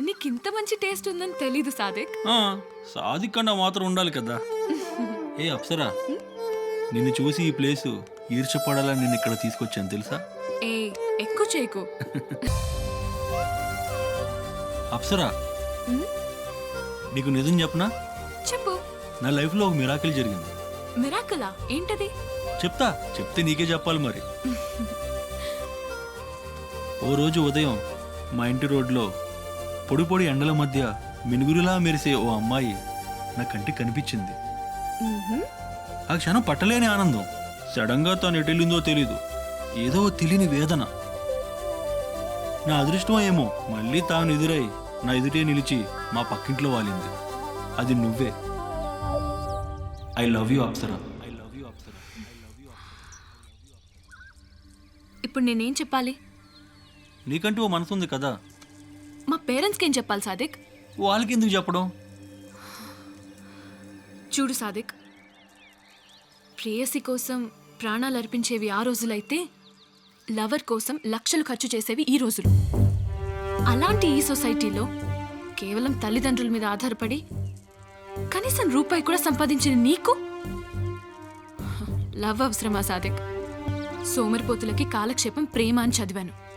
నీకు ఇంత మంచి టేస్ట్ ఉందని తెలీదు సాదిక్. ఆ, సాదిక్ కన్నా మాత్రం ఉండాలి కదా. ఏ అప్సరా నిన్ను చూసి ఈ ప్లేసు ఈర్చపడాలని నేను ఇక్కడ తీసుకొచ్చాను తెలుసా? ఏ ఎక్కువ చేయకు. అప్సరా నీకు నిజం చెప్పనా? చెప్పు. నా లైఫ్లో ఒక మిరాకిల్ జరిగింది. మిరాకలా ఏంటది? చెప్తా చెప్తే నీకే చెప్పాలి మరి. ఓ రోజు ఉదయం మా ఇంటి రోడ్లో పొడి పొడి ఎండల మధ్య మినుగురులా మెరిసే ఓ అమ్మాయి నా కంటికి కనిపించింది. ఆ క్షణం పట్టలేని ఆనందం. సడన్గా తాను ఎటెళ్ళిందో తెలీదు. ఏదో తెలియని వేదన. నా అదృష్టం ఏమో మళ్ళీ తాను ఎదురై నా ఎదుటే నిలిచి మా పక్కింట్లో వాలింది. అది నువ్వే. I love you Apsara. I love you Apsara. ఇప్పుడు నేనేం చెప్పాలి? నీకంటూ ఓ మనసు ఉంది కదా. మా పేరెంట్స్కి ఏం చెప్పాలి సాదిక్? వాళ్ళకి ఎందుకు చెప్పడం? చూడు సాదిక్ ప్రేయసి కోసం ప్రాణాలు అర్పించేవి ఆ రోజులైతే లవర్ కోసం లక్షలు ఖర్చు చేసేవి ఈ రోజులు. అలాంటి ఈ సొసైటీలో కేవలం తల్లిదండ్రుల మీద ఆధారపడి కనీసం రూపాయి కూడా సంపాదించిన నీకు? లవ్ అవసరమా సాదిక్? సోమరిపోతులకి కాలక్షేపం ప్రేమ అని చదివాను.